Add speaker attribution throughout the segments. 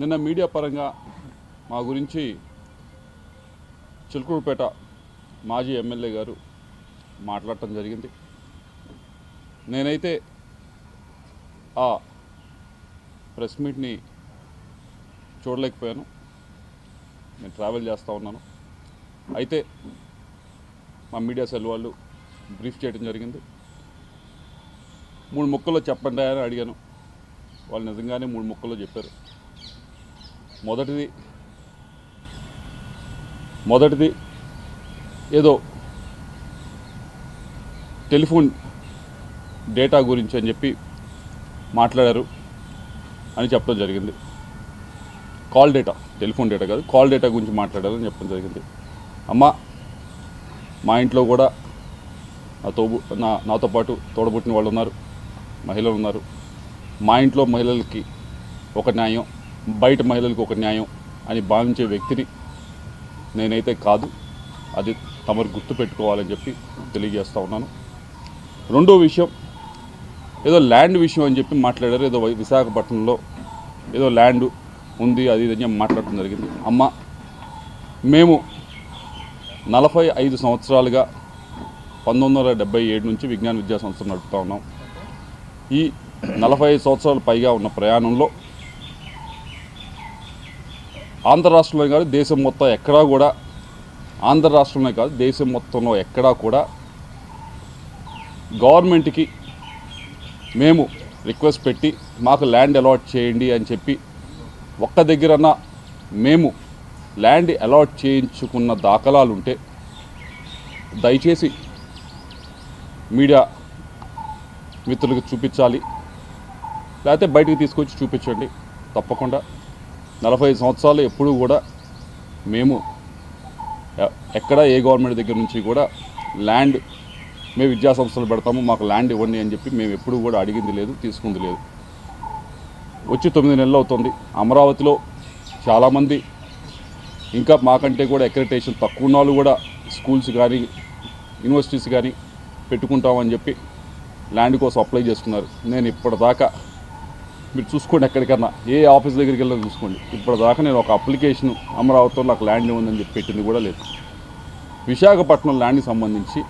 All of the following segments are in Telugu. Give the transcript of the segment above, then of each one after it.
Speaker 1: నిన్న మీడియా పరంగా మా గురించి చిలుకూరుపేట మాజీ ఎమ్మెల్యే గారు మాట్లాడటం జరిగింది. నేనైతే ఆ ప్రెస్ మీట్ని చూడలేకపోయాను. నేను ట్రావెల్ చేస్తూ ఉన్నాను. అయితే మా మీడియా సెల్ వాళ్ళు బ్రీఫ్ చేయడం జరిగింది. మూడు ముక్కల్లో చెప్పండి అని అడిగాను. వాళ్ళు నిజంగానే మూడు ముక్కల్లో చెప్పారు. మొదటిది. మొదటిది ఏదో టెలిఫోన్ డేటా గురించి అని చెప్పి మాట్లాడారు అని చెప్పడం జరిగింది. కాల్ డేటా టెలిఫోన్ డేటా కాదు కాల్ డేటా గురించి మాట్లాడారని చెప్పడం జరిగింది. అమ్మ మా ఇంట్లో కూడా నా తోబు నా నాతో పాటు తోడబుట్టిన వాళ్ళు ఉన్నారు మహిళలు ఉన్నారు. మా ఇంట్లో మహిళలకి ఒక న్యాయం బయట మహిళలకు ఒక న్యాయం అని భావించే వ్యక్తిని నేనైతే కాదు. అది తమరు గుర్తు పెట్టుకోవాలని చెప్పి తెలియజేస్తూ ఉన్నాను. రెండో విషయం ఏదో ల్యాండ్ విషయం అని చెప్పి మాట్లాడారు. ఏదో విశాఖపట్నంలో ఏదో ల్యాండ్ ఉంది అది ఇది అని మాట్లాడటం జరిగింది. అమ్మ మేము నలభై ఐదు సంవత్సరాలుగా పంతొమ్మిది వందల డెబ్బై ఏడు నుంచి విజ్ఞాన విద్యా సంస్థ నడుపుతా ఉన్నాం. ఈ నలభై ఐదు పైగా ఉన్న ప్రయాణంలో ఆంధ్ర రాష్ట్రంలో కాదు దేశం మొత్తం ఎక్కడా కూడా ఆంధ్ర రాష్ట్రంలో కాదు దేశం మొత్తంలో ఎక్కడా కూడా గవర్నమెంట్కి మేము రిక్వెస్ట్ పెట్టి మాకు ల్యాండ్ అలాట్ చేయండి అని చెప్పి ఒక్క దగ్గరన్న మేము ల్యాండ్ అలాట్ చేయించుకున్న దాఖలాలు ఉంటే దయచేసి మీడియా మిత్రులకు చూపించాలి. లేకపోతే బయటకు తీసుకొచ్చి చూపించండి. తప్పకుండా నలభై సంవత్సరాలు ఎప్పుడూ కూడా మేము ఎ- ఎక్కడ ఏ గవర్నమెంట్ దగ్గర నుంచి కూడా ల్యాండ్ మేము విద్యా సంస్థలు పెడతాము మాకు ల్యాండ్ ఇవ్వండి అని చెప్పి మేము ఎప్పుడూ కూడా అడిగింది లేదు తీసుకుంది లేదు. వచ్చి తొమ్మిది నెలలు అవుతుంది. అమరావతిలో చాలామంది ఇంకా మాకంటే కూడా ఎక్రిటేషన్ తక్కువ ఉన్న వాళ్ళు కూడా స్కూల్స్ కానీ యూనివర్సిటీస్ కానీ పెట్టుకుంటామని చెప్పి ల్యాండ్ కోసం అప్లై చేస్తున్నారు. నేను ఇప్పటిదాకా మీరు చూసుకోండి ఎక్కడికన్నా. ఏ ఆఫీస్ దగ్గరికి వెళ్ళి చూసుకోండి. ఇప్పటిదాకా నేను ఒక అప్లికేషన్ అమరావతిలో నాకు ల్యాండ్ ఉందని చెప్పి పెట్టింది కూడా లేదు. విశాఖపట్నం ల్యాండ్కి సంబంధించి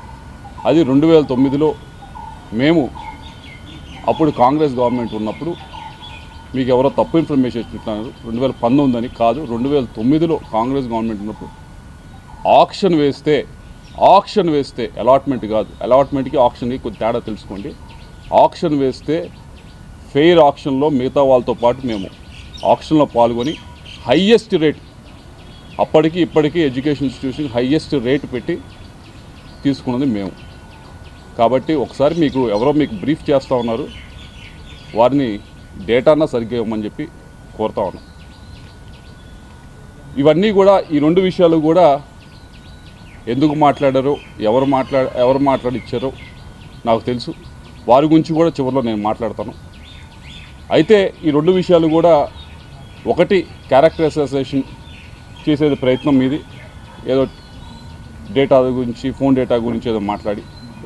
Speaker 1: అది రెండు వేల తొమ్మిదిలో మేము అప్పుడు కాంగ్రెస్ గవర్నమెంట్ ఉన్నప్పుడు మీకు ఎవరో తప్పు ఇన్ఫర్మేషన్ ఇస్తున్నారు రెండు వేల పంతొమ్మిది కాదు రెండు వేల తొమ్మిదిలో కాంగ్రెస్ గవర్నమెంట్ ఉన్నప్పుడు ఆక్షన్ వేస్తే ఆక్షన్ వేస్తే అలాట్మెంట్ కాదు. అలాట్మెంట్కి ఆక్షన్కి కొద్ది తేడా తెలుసుకోండి. ఆక్షన్ వేస్తే ఫెయిర్ ఆక్షన్లో మిగతా వాళ్ళతో పాటు మేము ఆక్షన్లో పాల్గొని హయ్యెస్ట్ రేట్ అప్పటికి ఇప్పటికీ ఎడ్యుకేషన్ ఇన్స్టిట్యూషన్ హయ్యెస్ట్ రేట్ పెట్టి తీసుకున్నది మేము. కాబట్టి ఒకసారి మీకు ఎవరో మీకు బ్రీఫ్ చేస్తూ ఉన్నారు. వారిని డేటానా సరిగ్గా ఇవ్వమని చెప్పి కోరుతా ఉన్నాం. ఇవన్నీ కూడా ఈ రెండు విషయాలు కూడా ఎందుకు మాట్లాడారో ఎవరు మాట్లా ఎవరు మాట్లాడిచ్చారో నాకు తెలుసు. వారి గురించి కూడా చివరిలో నేను మాట్లాడతాను. అయితే ఈ రెండు విషయాలు కూడా ఒకటి క్యారెక్టర్ అసోసియేషన్ చేసేది ప్రయత్నం మీది ఏదో డేటా గురించి ఫోన్ డేటా గురించి ఏదో మాట్లాడి.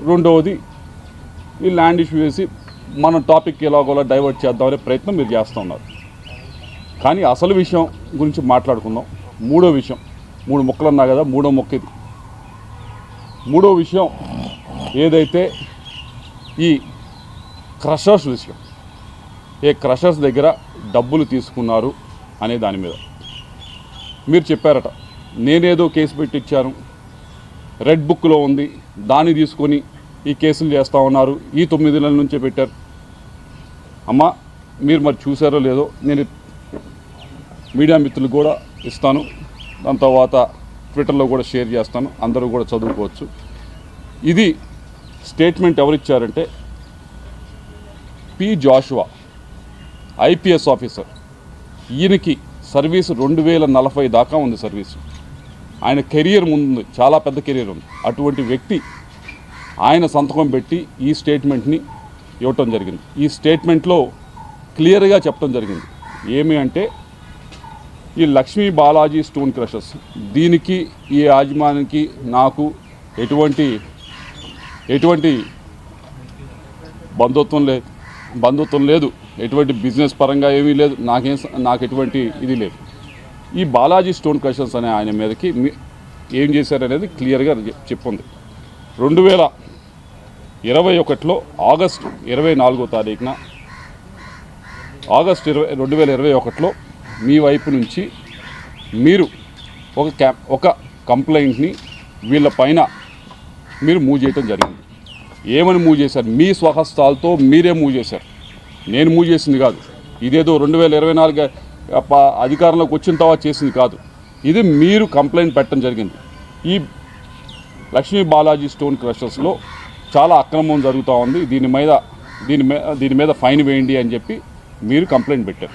Speaker 1: రెండవది ఈ ల్యాండ్ ఇష్యూ వేసి మన టాపిక్ ఎలాగోలా డైవర్ట్ చేద్దామనే ప్రయత్నం మీరు చేస్తూ ఉన్నారు. కానీ అసలు విషయం గురించి మాట్లాడుకుందాం. మూడో విషయం మూడు మొక్కలు అన్నా కదా మూడో మొక్క ఇది. మూడో విషయం ఏదైతే ఈ క్రషర్స్ విషయం ఏ క్రషర్స్ దగ్గర డబ్బులు తీసుకున్నారు అనే దాని మీద. మీరు చెప్పారట నేనేదో కేసు పెట్టించాను రెడ్ బుక్లో ఉంది దాన్ని తీసుకొని ఈ కేసులు చేస్తూ ఉన్నారు ఈ తొమ్మిది నెలల నుంచే పెట్టారు. అమ్మ మీరు మరి చూసారో లేదో నేను మీడియా మిత్రులకు కూడా ఇస్తాను దాని తర్వాత ట్విట్టర్లో కూడా షేర్ చేస్తాను అందరూ కూడా చదువుకోవచ్చు. ఇది స్టేట్మెంట్ ఎవరిచ్చారంటే పి జాషువా. IPS officer. ఈయనకి సర్వీసు రెండు వేల నలభై దాకా ఉంది సర్వీసు. ఆయన కెరియర్ ముందు చాలా పెద్ద కెరియర్ ఉంది. అటువంటి వ్యక్తి ఆయన సంతకం పెట్టి ఈ స్టేట్మెంట్ని ఇవ్వటం జరిగింది. ఈ స్టేట్మెంట్లో క్లియర్గా చెప్పడం జరిగింది. ఏమి అంటే ఈ లక్ష్మీ బాలాజీ స్టోన్ క్రషర్స్ దీనికి ఈ యాజమానికి నాకు ఎటువంటి ఎటువంటి బంధుత్వం లేదు. బంధుత్వం లేదు. ఎటువంటి బిజినెస్ పరంగా ఏమీ లేదు. నాకేం నాకు ఎటువంటి ఇది లేదు. ఈ బాలాజీ స్టోన్ క్రషర్స్ అనే ఆయన మీదకి మీ- ఏం చేశారనేది క్లియర్గా చెప్పుంది. రెండు వేల ఇరవై ఒకటిలో ఆగస్టు ఇరవై నాలుగో తారీఖున ఆగస్ట్ ఇరవై రెండు వేల ఇరవై ఒకటిలో మీ వైపు నుంచి మీరు ఒక క్యా ఒక కంప్లైంట్ని వీళ్ళ పైన మీరు మూవ్ చేయటం జరిగింది. ఏమని మూవ్ చేశారు? మీ స్వహస్తాలతో మీరే మూవ్ చేశారు. నేను మూవ్ చేసింది కాదు. ఇదేదో రెండు వేల ఇరవై నాలుగు అధికారంలోకి వచ్చిన తర్వాత చేసింది కాదు. ఇది మీరు కంప్లైంట్ పెట్టడం జరిగింది. ఈ లక్ష్మీ బాలాజీ స్టోన్ క్రషర్స్లో చాలా అక్రమం జరుగుతూ ఉంది. దీని మీద దీని మీద దీని మీద ఫైన్ వేయండి అని చెప్పి మీరు కంప్లైంట్ పెట్టారు.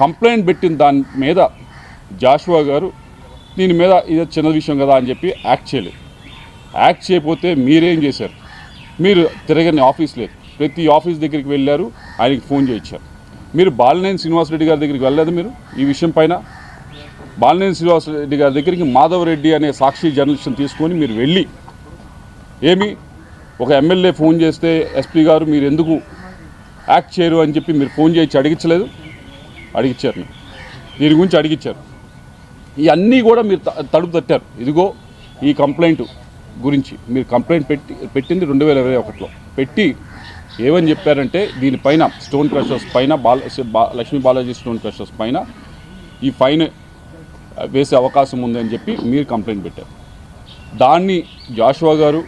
Speaker 1: కంప్లైంట్ పెట్టిన దాని మీద జాషువా గారు దీని మీద ఇది చిన్న విషయం కదా అని చెప్పి యాక్ట్ చేయలేదు. యాక్ట్ చేయకపోతే మీరేం చేశారు? మీరు తిరగని ఆఫీస్ లేదు. ప్రతి ఆఫీస్ దగ్గరికి వెళ్ళారు ఆయనకి ఫోన్ చేయించారు. మీరు బాలినేని శ్రీనివాసరెడ్డి గారి దగ్గరికి వెళ్ళలేదు మీరు ఈ విషయం పైన? బాలినేని శ్రీనివాసరెడ్డి గారి దగ్గరికి మాధవరెడ్డి అనే సాక్షి జర్నలిస్ట్ని తీసుకొని మీరు వెళ్ళి ఏమి ఒక ఎమ్మెల్యే ఫోన్ చేస్తే ఎస్పీ గారు మీరు ఎందుకు యాక్ట్ చేయరు అని చెప్పి మీరు ఫోన్ చేయించి అడిగించలేదు? అడిగించారు. దీని గురించి అడిగిచ్చారు ఇవన్నీ కూడా మీరు త- తట్టారు. ఇదిగో ఈ కంప్లైంట్ గురించి మీరు కంప్లైంట్ పెట్టి పెట్టింది రెండు వేల ఇరవై ఒకటిలో. పెట్టి ఏమని చెప్పారంటే దీనిపైన స్టోన్ క్రషర్స్ పైన బాల బా- లక్ష్మీ బాలాజీ స్టోన్ క్రషర్స్ పైన ఈ ఫైన్ వేసే అవకాశం ఉందని చెప్పి మీరు కంప్లైంట్ పెట్టారు. దాన్ని జాషువా గారు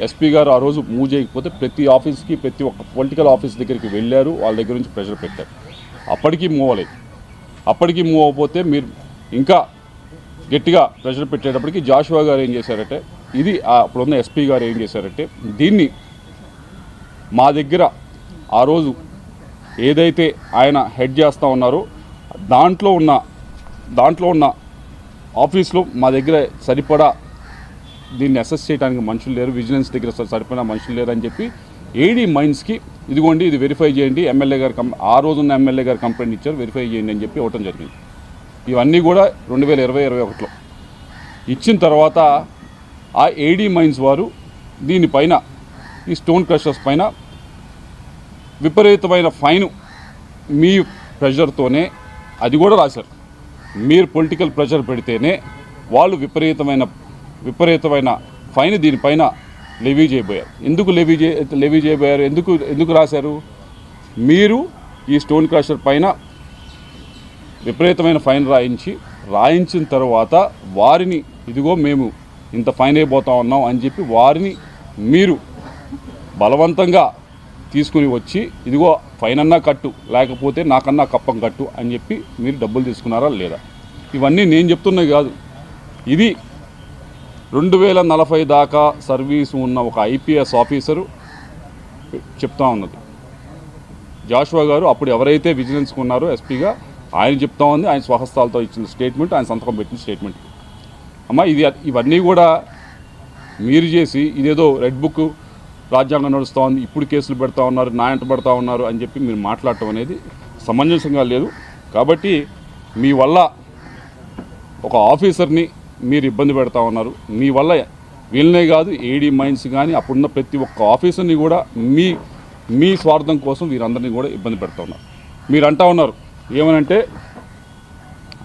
Speaker 1: ఎస్పీ గారు ఆ రోజు మూవ్ చేయకపోతే ప్రతి ఆఫీస్కి ప్రతి ఒక్క పొలిటికల్ ఆఫీస్ దగ్గరికి వెళ్ళారు వాళ్ళ దగ్గర నుంచి ప్రెషర్ పెట్టారు. అప్పటికీ మూవ్ అవ్వలేదు. అప్పటికి మూవ్ అవ్వకపోతే మీరు ఇంకా గట్టిగా ప్రెషర్ పెట్టేటప్పటికి జాషువా గారు ఏం చేశారంటే ఇది అప్పుడున్న ఎస్పీ గారు ఏం చేశారంటే దీన్ని మా దగ్గర ఆ రోజు ఏదైతే ఆయన హెడ్ చేస్తూ ఉన్నారో దాంట్లో ఉన్న దాంట్లో ఉన్న ఆఫీస్లో మా దగ్గర సరిపడా దీన్ని అసెస్ చేయడానికి మనుషులు లేరు విజిలెన్స్ దగ్గర స- సరిపడా మనుషులు లేరు అని చెప్పి ఏడీ మైన్స్కి ఇదిగోండి ఇది వెరిఫై చేయండి ఎమ్మెల్యే గారు కం ఆ రోజున్న ఎమ్మెల్యే గారు కంప్లైంట్ ఇచ్చారు వెరిఫై చేయండి అని చెప్పి ఇవ్వటం జరిగింది. ఇవన్నీ కూడా రెండు వేల ఇరవై ఇరవై ఒకటిలో. ఇచ్చిన తర్వాత ఆ ఏడీ మైన్స్ వారు దీనిపైన ఈ స్టోన్ క్రషర్స్ పైన విపరీతమైన ఫైన్ మీ ప్రెషర్తోనే అది కూడా రాశారు. మీరు పొలిటికల్ ప్రెషర్ పెడితేనే వాళ్ళు విపరీతమైన విపరీతమైన ఫైన్ దీనిపైన లెవీ చేయబోయారు. ఎందుకు లెవీ చే లెవీ చేయబోయారు? ఎందుకు ఎందుకు రాశారు? మీరు ఈ స్టోన్ క్రషర్ పైన విపరీతమైన ఫైన్ రాయించి రాయించిన తర్వాత వారిని ఇదిగో మేము ఇంత ఫైన్ అయిపోతా ఉన్నాం అని చెప్పి వారిని మీరు బలవంతంగా తీసుకుని వచ్చి ఇదిగో ఫైన్ అన్నా కట్టు లేకపోతే నాకన్నా కప్పం కట్టు అని చెప్పి మీరు డబ్బులు తీసుకున్నారా లేదా? ఇవన్నీ నేను చెప్తున్నవి కాదు. ఇది రెండు వేల నలభై దాకా సర్వీస్ ఉన్న ఒక ఐపీఎస్ ఆఫీసరు చెప్తా ఉన్నది. జాషువా గారు అప్పుడు ఎవరైతే విజిలెన్స్ ఉన్నారో ఎస్పీగా ఆయన చెప్తా ఉంది ఆయన స్వహస్తాలతో ఇచ్చిన స్టేట్మెంట్ ఆయన సంతకం పెట్టిన స్టేట్మెంట్. అమ్మ ఇది ఇవన్నీ కూడా మీరు చేసి ఇదేదో రెడ్ బుక్ రాజ్యాంగం నడుస్తూ ఉంది ఇప్పుడు కేసులు పెడతా ఉన్నారు నాయంట పెడతా ఉన్నారు అని చెప్పి మీరు మాట్లాడటం అనేది సమంజసంగా లేదు. కాబట్టి మీ వల్ల ఒక ఆఫీసర్ని మీరు ఇబ్బంది పెడతా ఉన్నారు. మీ వల్ల వీళ్ళనే కాదు ఏడీ మైన్స్ కానీ అప్పుడున్న ప్రతి ఒక్క ఆఫీసర్ని కూడా మీ మీ స్వార్థం కోసం వీరందరినీ కూడా ఇబ్బంది పెడతా ఉన్నారు. మీరు అంటా ఉన్నారు ఏమనంటే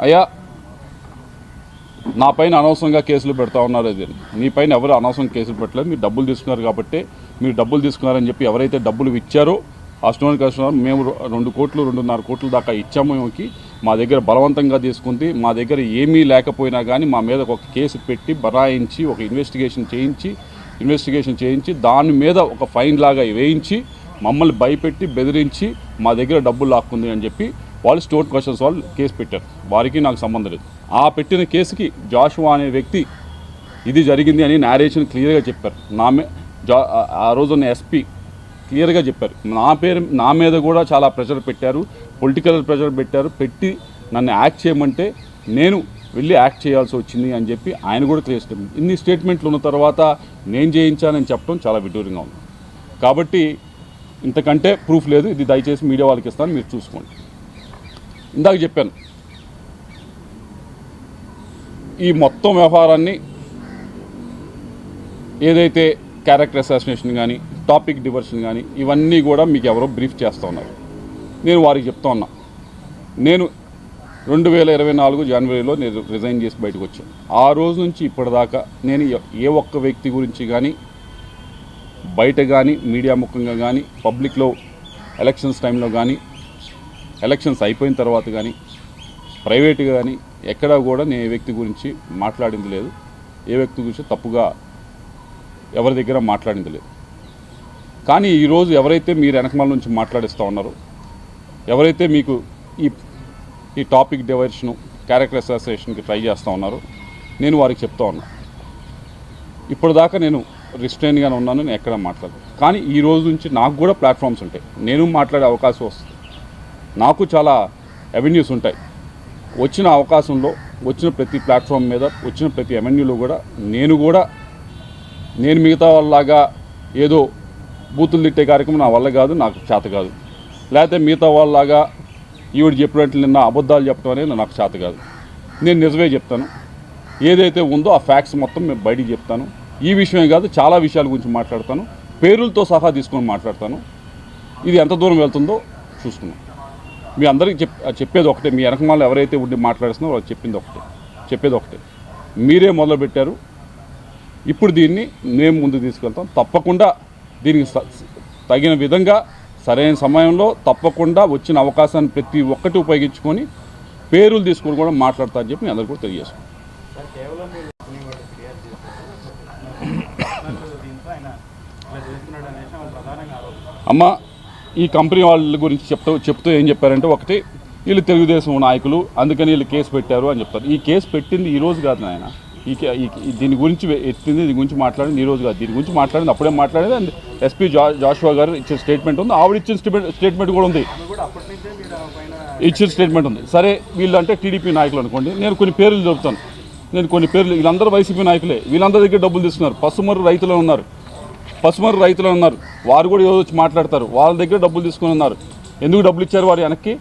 Speaker 1: అయ్యా నా పైన అనవసరంగా కేసులు పెడతా ఉన్నారు అది. నీ మీ పైన ఎవరు అనవసరం కేసులు పెట్టలేదు. మీరు డబ్బులు తీసుకున్నారు కాబట్టి మీరు డబ్బులు తీసుకున్నారని చెప్పి ఎవరైతే డబ్బులు ఇచ్చారో ఆ స్టోన్ కస్టమర్ మేము రెండు కోట్లు రెండున్నర కోట్ల దాకా ఇచ్చాము మేముకి మా దగ్గర బలవంతంగా తీసుకుంది. మా దగ్గర ఏమీ లేకపోయినా కానీ మా మీద ఒక కేసు పెట్టి బరాయించి ఒక ఇన్వెస్టిగేషన్ చేయించి ఇన్వెస్టిగేషన్ చేయించి దాని మీద ఒక ఫైన్ లాగా వేయించి మమ్మల్ని భయపెట్టి బెదిరించి మా దగ్గర డబ్బులు లాక్కుంది అని చెప్పి వాళ్ళు స్టోర్ క్వశ్చన్స్ వాళ్ళు కేసు పెట్టారు. వారికి నాకు సంబంధం లేదు. ఆ పెట్టిన కేసుకి జాషువా అనే వ్యక్తి ఇది జరిగింది అని నేరేషన్ క్లియర్గా చెప్పారు. నా మే జా ఆ- రోజున్న ఎస్పీ క్లియర్గా చెప్పారు. నా పేరు నా మీద కూడా చాలా ప్రెషర్ పెట్టారు పొలిటికల్ ప్రెషర్ పెట్టారు పెట్టి నన్ను యాక్ట్ చేయమంటే నేను వెళ్ళి యాక్ట్ చేయాల్సి వచ్చింది అని చెప్పి ఆయన కూడా క్లియర్ స్టేట్మెంట్ ఇన్ని స్టేట్మెంట్లు ఉన్న తర్వాత నేను చేయించానని చెప్పడం చాలా విడ్డూరంగా ఉంది. కాబట్టి ఇంతకంటే ప్రూఫ్ లేదు. ఇది దయచేసి మీడియా వాళ్ళకి ఇస్తాను. మీరు చూసుకోండి. ఇందాక చెప్పాను ఈ మొత్తం వ్యవహారాన్ని ఏదైతే క్యారెక్టర్ అసాసినేషన్ కానీ టాపిక్ డివర్షన్ కానీ ఇవన్నీ కూడా మీకు ఎవరో బ్రీఫ్ చేస్తూ ఉన్నారు. నేను వారికి చెప్తా ఉన్నా. నేను రెండు వేల ఇరవై నాలుగు జనవరిలో నేను రిజైన్ చేసి బయటకు వచ్చాను ఆ రోజు నుంచి ఇప్పటిదాకా నేను ఏ ఒక్క వ్యక్తి గురించి కానీ బయట కానీ మీడియా ముఖంగా కానీ పబ్లిక్లో ఎలక్షన్స్ టైంలో కానీ ఎలక్షన్స్ అయిపోయిన తర్వాత కానీ ప్రైవేట్గా కానీ ఎక్కడా కూడా నేను ఏ వ్యక్తి గురించి మాట్లాడింది లేదు. ఏ వ్యక్తి గురించి తప్పుగా ఎవరి దగ్గర మాట్లాడింది లేదు. కానీ ఈరోజు ఎవరైతే మీరు వెనకమాల నుంచి మాట్లాడిస్తూ ఉన్నారో ఎవరైతే మీకు ఈ ఈ టాపిక్ డైవర్షను క్యారెక్టర్ అసోసియేషన్కి ట్రై చేస్తూ ఉన్నారో నేను వారికి చెప్తా ఉన్నా. ఇప్పటిదాకా నేను రిస్ట్రైన్గానే ఉన్నాను నేను ఎక్కడ మాట్లాడలేదు. కానీ ఈ రోజు నుంచి నాకు కూడా ప్లాట్ఫామ్స్ ఉంటాయి. నేను మాట్లాడే అవకాశం వస్తుంది. నాకు చాలా అవెన్యూస్ ఉంటాయి. వచ్చిన అవకాశంలో వచ్చిన ప్రతి ప్లాట్ఫామ్ మీద వచ్చిన ప్రతి అవెన్యూలో కూడా నేను కూడా నేను మిగతా వాళ్ళలాగా ఏదో బూతులు తిట్టే కార్యక్రమం నా వల్ల కాదు నాకు చేత కాదు. లేకపోతే మిగతా వాళ్ళలాగా ఈవిడ చెప్పినట్లు నిన్న అబద్ధాలు చెప్పడం అనేది నాకు చేత కాదు. నేను నిజమే చెప్తాను. ఏదైతే ఉందో ఆ ఫ్యాక్ట్స్ మొత్తం మేము బయటికి చెప్తాను. ఈ విషయమే కాదు చాలా విషయాల గురించి మాట్లాడతాను. పేర్లతో సహా తీసుకొని మాట్లాడతాను. ఇది ఎంత దూరం వెళ్తుందో చూసుకున్నాం మీ అందరికీ చెప్ చెప్పేది ఒకటే. మీ వెనకమాల ఎవరైతే ఉండి మాట్లాడుతున్నారో వాళ్ళు చెప్పింది ఒకటే. చెప్పేది ఒకటే. మీరే మొదలుపెట్టారు. ఇప్పుడు దీన్ని మేము ముందుకు తీసుకెళ్తాం. తప్పకుండా దీనికి తగిన విధంగా సరైన సమయంలో తప్పకుండా వచ్చిన అవకాశాన్ని ప్రతి ఒక్కటి ఉపయోగించుకొని పేర్లు తీసుకొని కూడా మాట్లాడతా అని చెప్పి మీ అందరికీ కూడా
Speaker 2: ఆరోపణ
Speaker 1: అమ్మ ఈ కంపెనీ వాళ్ళ గురించి చెప్తూ చెప్తూ ఏం చెప్పారంటే ఒకటి వీళ్ళు తెలుగుదేశం నాయకులు అందుకని వీళ్ళు కేసు పెట్టారు అని చెప్తారు. ఈ కేసు పెట్టింది ఈ రోజు కాదు నాయన. ఈ దీని గురించి ఎత్తింది దీని గురించి మాట్లాడింది ఈ రోజు కాదు. దీని గురించి మాట్లాడింది అప్పుడే మాట్లాడేది అండ్ ఎస్పీ జా జాషువా గారు ఇచ్చిన స్టేట్మెంట్ ఉంది. ఆవిడ ఇచ్చిన స్టేట్మెంట్ స్టేట్మెంట్ కూడా ఉంది. ఇచ్చిన స్టేట్మెంట్ ఉంది. సరే వీళ్ళు అంటే టీడీపీ నాయకులు అనుకోండి. నేను కొన్ని పేర్లు చెబుతాను. నేను కొన్ని పేర్లు వీళ్ళందరూ వైసీపీ నాయకులే. వీళ్ళందరి దగ్గర డబ్బులు తీసుకున్నారు. పసుమరు రైతులు ఉన్నారు. పసుమరు రైతులు ఉన్నారు. వారు కూడా ఏదో వచ్చి మాట్లాడతారు. వాళ్ళ దగ్గర డబ్బులు తీసుకుని ఉన్నారు. ఎందుకు డబ్బులు ఇచ్చారు వారు వెనక్కి?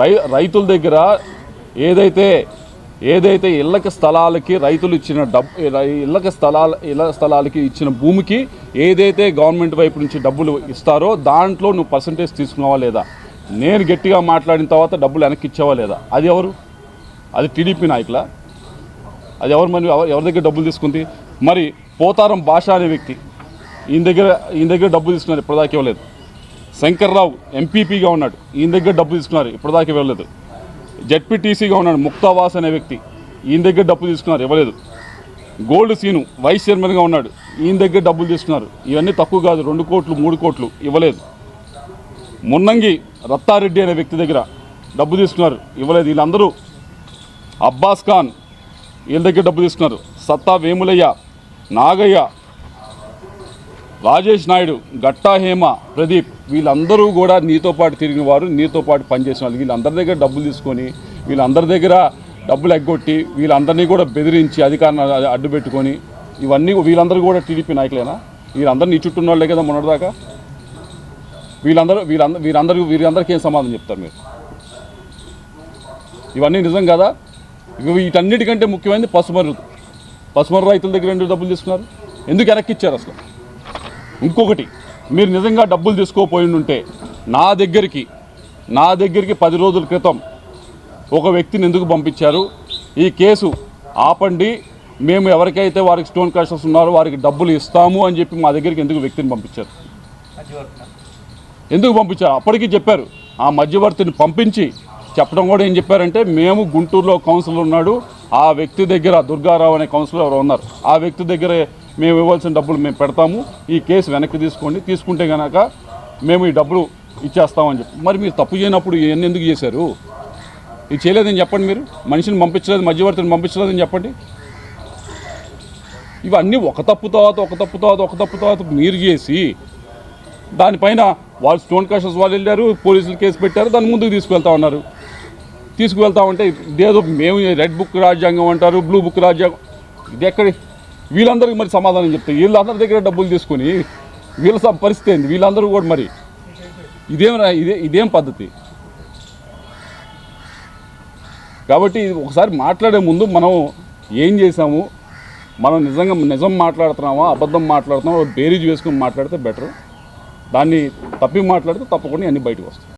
Speaker 1: రై రైతుల దగ్గర ఏదైతే ఏదైతే ఇళ్ళకి స్థలాలకి రైతులు ఇచ్చిన డబ్బు ఇళ్ళకి స్థలాల ఇళ్ళ స్థలాలకి ఇచ్చిన భూమికి ఏదైతే గవర్నమెంట్ వైపు నుంచి డబ్బులు ఇస్తారో దాంట్లో నువ్వు పర్సంటేజ్ తీసుకున్నావా లేదా? నేను గట్టిగా మాట్లాడిన తర్వాత డబ్బులు వెనక్కి ఇచ్చావా లేదా? అది ఎవరు? అది టీడీపీ నాయకుల? అది ఎవరు మరి? ఎవరి దగ్గర డబ్బులు తీసుకుంది? మరి పోతారం భాష అనే వ్యక్తి ఈయన దగ్గర ఈయన దగ్గర డబ్బు తీసుకున్నారు ఇప్పటిదాకా ఇవ్వలేదు. శంకర్రావు ఎంపీపీగా ఉన్నాడు. ఈయన దగ్గర డబ్బు తీసుకున్నారు ఇప్పటిదాకా ఇవ్వలేదు. జడ్పీటీసీగా ఉన్నాడు ముక్తావాస్ అనే వ్యక్తి. ఈయన దగ్గర డబ్బు తీసుకున్నారు ఇవ్వలేదు. గోల్డ్ సీను వైస్ చైర్మన్గా ఉన్నాడు. ఈయన దగ్గర డబ్బులు తీసుకున్నారు. ఇవన్నీ తక్కువ కాదు రెండు కోట్లు మూడు కోట్లు ఇవ్వలేదు. మున్నంగి రత్తారెడ్డి అనే వ్యక్తి దగ్గర డబ్బు తీసుకున్నారు ఇవ్వలేదు. వీళ్ళందరూ అబ్బాస్ ఖాన్ వీళ్ళ దగ్గర డబ్బు తీసుకున్నారు. సత్తా వేములయ్య నాగయ్య రాజేష్ నాయుడు గట్టా హేమ ప్రదీప్ వీళ్ళందరూ కూడా నీతో పాటు తిరిగిన వారు నీతో పాటు పనిచేసిన వాళ్ళు. వీళ్ళందరి దగ్గర డబ్బులు తీసుకొని వీళ్ళందరి దగ్గర డబ్బులు ఎగ్గొట్టి వీళ్ళందరినీ కూడా బెదిరించి అధికారాన్ని అడ్డు పెట్టుకొని ఇవన్నీ వీళ్ళందరూ కూడా టీడీపీ నాయకులేనా? వీళ్ళందరూ నీ చుట్టూ ఉన్న వాళ్ళే కదా మొన్నటిదాకా? వీళ్ళందరూ వీళ్ళందరూ వీరందరూ వీరందరికీ ఏం సమాధానం చెప్తారు మీరు? ఇవన్నీ నిజం కదా? వీటన్నిటికంటే ముఖ్యమైనది పసుమరు పసుమరు రైతుల దగ్గర ఎందుకు డబ్బులు తీసుకున్నారు? ఎందుకు వెనక్కి ఇచ్చారు అసలు? ఇంకొకటి మీరు నిజంగా డబ్బులు తీసుకోపోయి ఉంటే నా దగ్గరికి నా దగ్గరికి పది రోజుల క్రితం ఒక వ్యక్తిని ఎందుకు పంపించారు? ఈ కేసు ఆపండి. మేము ఎవరికైతే వారికి స్టోన్ క్యాషెస్ ఉన్నారో వారికి డబ్బులు ఇస్తాము అని చెప్పి మా దగ్గరికి ఎందుకు వ్యక్తిని పంపించారు? ఎందుకు పంపించారు? అప్పటికి చెప్పారు. ఆ మధ్యవర్తిని పంపించి చెప్పడం కూడా ఏం చెప్పారంటే మేము గుంటూరులో కౌన్సిలర్ ఉన్నాడు. ఆ వ్యక్తి దగ్గర దుర్గారావు అనే కౌన్సిలర్ ఎవరు ఉన్నారు. ఆ వ్యక్తి దగ్గర మేము ఇవ్వాల్సిన డబ్బులు మేము పెడతాము. ఈ కేసు వెనక్కి తీసుకోండి. తీసుకుంటే కనుక మేము ఈ డబ్బులు ఇచ్చేస్తామని చెప్పి. మరి మీరు తప్పు చేయనప్పుడు ఇవన్నీ ఎందుకు చేశారు? ఇది చేయలేదని చెప్పండి మీరు. మనిషిని పంపించలేదు మధ్యవర్తిని పంపించలేదని చెప్పండి. ఇవన్నీ ఒక తప్పు తర్వాత ఒక తప్పు తర్వాత ఒక తప్పు తర్వాత మీరు చేసి దానిపైన వాళ్ళు స్టోన్ క్రషర్స్ వాళ్ళు వెళ్ళారు పోలీసులు కేసు పెట్టారు దాన్ని ముందుకు తీసుకువెళ్తా ఉన్నారు. తీసుకువెళ్తా ఉంటే ఇదేదో మేము రెడ్ బుక్ రాజ్యాంగం అంటారు బ్లూ బుక్ రాజ్యాంగం. ఇది ఎక్కడి వీళ్ళందరికీ మరి సమాధానం చెప్తాయి వీళ్ళందరి దగ్గర డబ్బులు తీసుకొని వీళ్ళ స- పరిస్థితి ఏంది? వీళ్ళందరూ కూడా మరి ఇదేం రా- ఇదే ఇదేం పద్ధతి? కాబట్టి ఒకసారి మాట్లాడే ముందు మనం ఏం చేసాము మనం నిజంగా నిజం మాట్లాడుతున్నామా అబద్ధం మాట్లాడుతున్నామా బేరీజ్ వేసుకుని మాట్లాడితే బెటర్. దాన్ని తప్పి మాట్లాడితే తప్పకుండా అన్నీ బయటకు వస్తాయి.